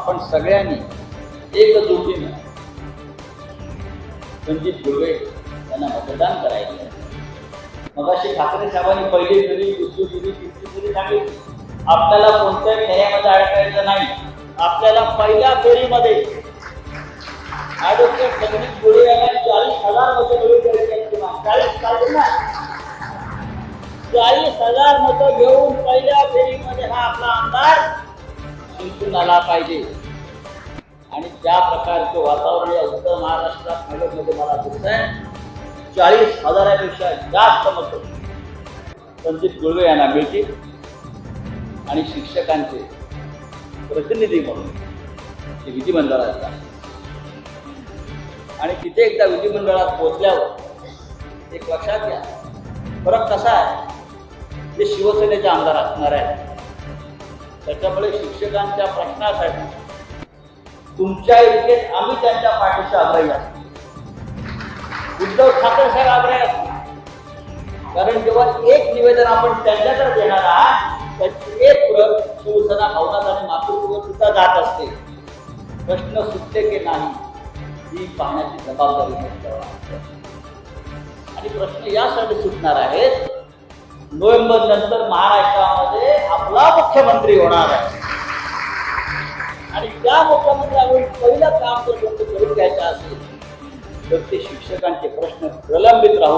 आपण सगळ्यांनी एकजुटीनं संजीत दुर्वे यांना मतदान करायचं मग अशी ठाकरे साहेबांनी पहिली फेरी दुसरी फेरी तिसरी फेरी सांगितली आपल्याला कोणत्याही फेऱ्यामध्ये अडकायचं नाही. आपल्याला पहिल्या फेरीमध्ये ऍडव्होकेट संगीत गोळे यांना चाळीस हजार मतं मिळून द्यायची चाळीस ना? चाळीस हजार मतं घेऊन पहिल्या फेरीमध्ये हा आपला आमदार जिंकून आला पाहिजे. आणि ज्या प्रकारचं वातावरण या उत्तर महाराष्ट्रात नगरमध्ये मला दिसत आहे चाळीस हजारापेक्षा जास्त मतं. संदीप गुळवे यांना मिळतील. आणि शिक्षकांचे प्रतिनिधी म्हणून ते विधिमंडळात जातील. आणि तिथे एकदा विधिमंडळात पोहोचल्यावर एक लक्षात घ्या फरक कसा आहे? ते शिवसेनेचे आमदार असणार आहेत त्याच्यामुळे शिक्षकांच्या प्रश्नासाठी तुमच्या इतकेच आम्ही त्यांच्या पाठीशी आग्रही असतो. उद्धव ठाकरे साहेब आग्रही असतो कारण जेव्हा एक निवेदन आपण त्यांच्याकडे देणार आहात त्याची एक प्रत शिवसेना भवनात आणि मातृभूमीवर सुद्धा जात असते. प्रश्न सुटते की नाही ही पाहण्याची जबाबदारी आणि प्रश्न यासाठी सुटणार आहेत नोव्हेंबर नंतर महाराष्ट्रामध्ये आपला मुख्यमंत्री होणार आहे. आणि त्या मुख्यमंत्र्यावर पहिलं काम जर कोणतं करून घ्यायचं असेल तर ते शिक्षकांचे प्रश्न प्रलंबित राहू.